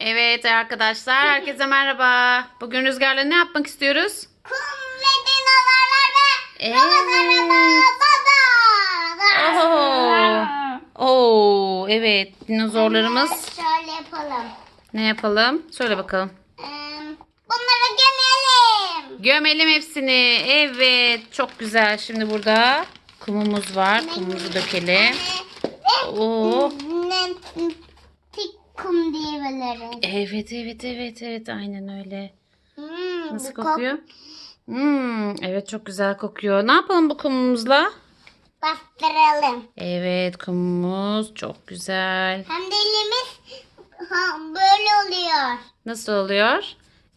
Evet arkadaşlar herkese merhaba. Bugün Rüzgar'la ne yapmak istiyoruz? Kum ve dinolarlar ve Evet. baba. Oo. Oo, evet dinozorlarımız. Şöyle yapalım. Ne yapalım? Söyle bakalım. Bunları gömelim. Gömelim hepsini. Evet çok güzel. Şimdi burada kumumuz var. Kumumuzu dökelim. Oo. Kum diyebiliriz. Evet evet evet evet aynen öyle. Hmm, Nasıl bu kokuyor? Hmm, evet çok güzel kokuyor. Ne yapalım bu kumumuzla? kok- Bastıralım. Evet kumumuz çok güzel. Hem de elimiz ha, böyle oluyor. Nasıl oluyor?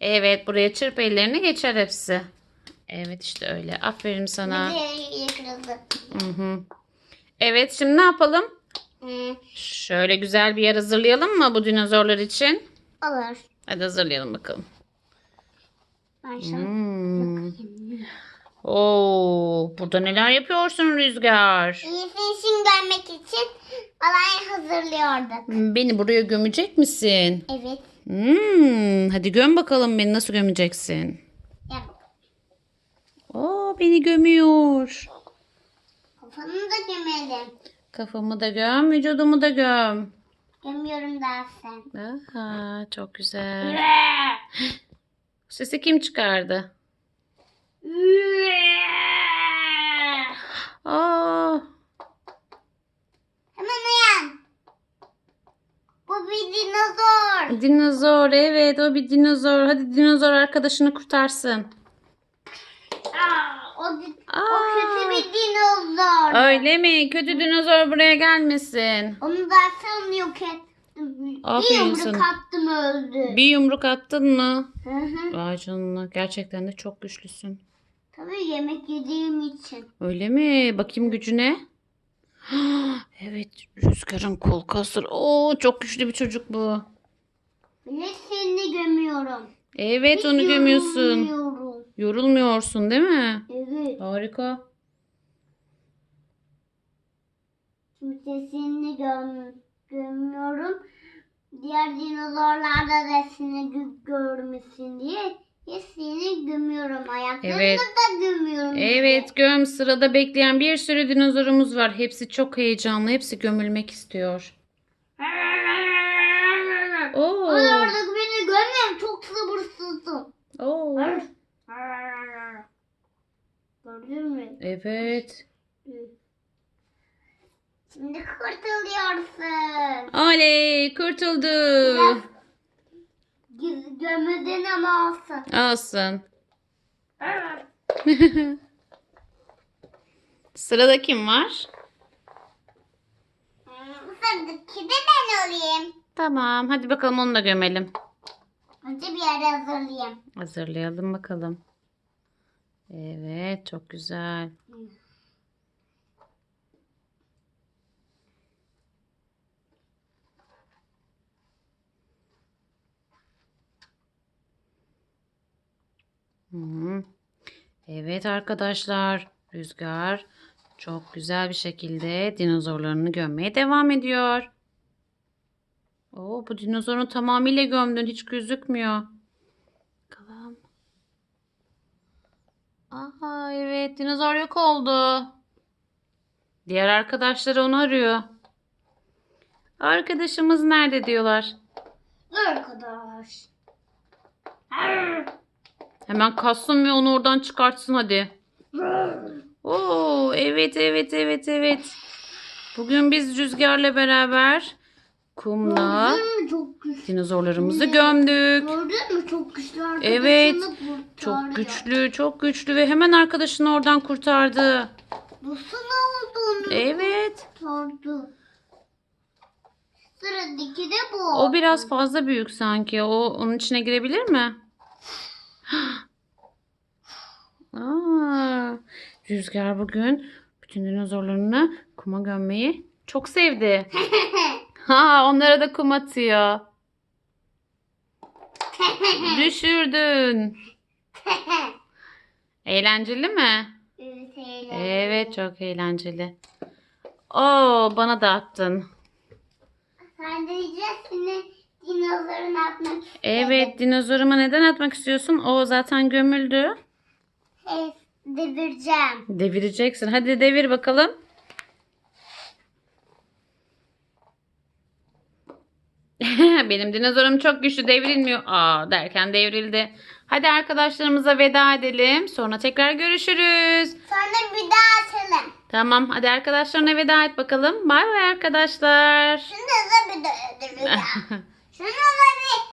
Evet buraya çırp ellerini geçer hepsi. Evet işte öyle. Aferin sana. Bir de yıkıldı. Hı hı. Evet şimdi ne yapalım? Hmm, Şöyle güzel bir yer hazırlayalım mı bu dinozorlar için? olur. Hadi hazırlayalım bakalım. Ben şöyle Hmm. Oo, burada neler yapıyorsun Rüzgar? İyisini için görmek için alay hazırlıyorduk. Beni buraya gömecek misin? Evet. Hmm, hadi göm bakalım beni nasıl gömeceksin? Yap. Oo, beni gömüyor. Kafanı da gömelim. Kafamı da göm, vücudumu da göm. Gömüyorum dersen. Aha, çok güzel. Sesi kim çıkardı? Aa, Hemen uyan. Bu bir dinozor. dinozor. Evet, o bir dinozor. Hadi dinozor arkadaşını kurtarsın. Aa, o, di- o Aa. kötü bir dinozor. Öyle mi? Kötü dinozor buraya gelmesin. Onu dersen yok. Aferin bir yumruk sana. attım öldü. Bir yumruk attın mı? Hı hı. Vay canına. Gerçekten de çok güçlüsün. Tabii yemek yediğim için. Öyle mi? Bakayım gücüne. Evet, rüzgarın kol kasır. Oo, çok güçlü bir çocuk bu. Bile seni gömüyorum. Evet, Hiç onu gömüyorsun. yorulmuyorum. Yorulmuyorsun, değil mi? Evet. Harika. Şimdi sesini göm gömüyorum. Diğer dinozorlar da gö- görmesin diye seni gömüyorum. Ayaklarını Evet. da gömüyorum. Evet, göm. Sırada bekleyen bir sürü dinozorumuz var. Hepsi çok heyecanlı. Hepsi gömülmek istiyor. Oo. Onlar da beni görmüyorum. Çok sabırsızım. Oo. Gördün mü? Evet. Şimdi kurtuluyorsun. Oley, kurtuldu. Giz- Gömüldün ama olsun. Olsun. Sırada kim var? Hmm, Sıradaki de ben olayım. Tamam, hadi bakalım onu da gömelim. Önce bir yer hazırlayayım. Hazırlayalım bakalım. Evet, çok güzel. Hı. Evet arkadaşlar, Rüzgar çok güzel bir şekilde dinozorlarını gömmeye devam ediyor. Oo, bu dinozorunu tamamıyla gömdün, hiç gözükmüyor. Bakalım. Aha evet dinozor yok oldu. Diğer arkadaşları onu arıyor. Arkadaşımız nerede diyorlar. Arkadaş. Hemen kassın ve onu oradan çıkartsın hadi. Oo evet evet evet evet. Bugün biz Rüzgar'la beraber kumla Gördün mü çok güçlü? dinozorlarımızı gömdük. Gördün mü çok güçlü arkadaşını Evet. Çok güçlü, çok güçlü ve hemen arkadaşını oradan kurtardı. Bu sana olduğunu Evet. kurtardı. Sıradaki de bu. O biraz fazla büyük sanki. O onun içine girebilir mi? Aa, Rüzgar bugün bütün dinozorlarını kuma gömmeyi çok sevdi. Ha, onlara da kum atıyor. Düşürdün. Eğlenceli mi? Evet, eğlenceli. Evet, çok eğlenceli. Oo, bana da attın. Sen de diyeceksin dinozorun atmak istedim. Evet dinozoruma neden atmak istiyorsun? O zaten gömüldü. Evet, devireceğim. Devireceksin. Hadi devir bakalım. Benim dinozorum çok güçlü devrilmiyor. Aa derken devrildi. Hadi arkadaşlarımıza veda edelim. Sonra tekrar görüşürüz. Sonra bir daha açalım. Tamam hadi arkadaşlarına veda et bakalım. Bay bay arkadaşlar. Şunu da bir daha. 什么快递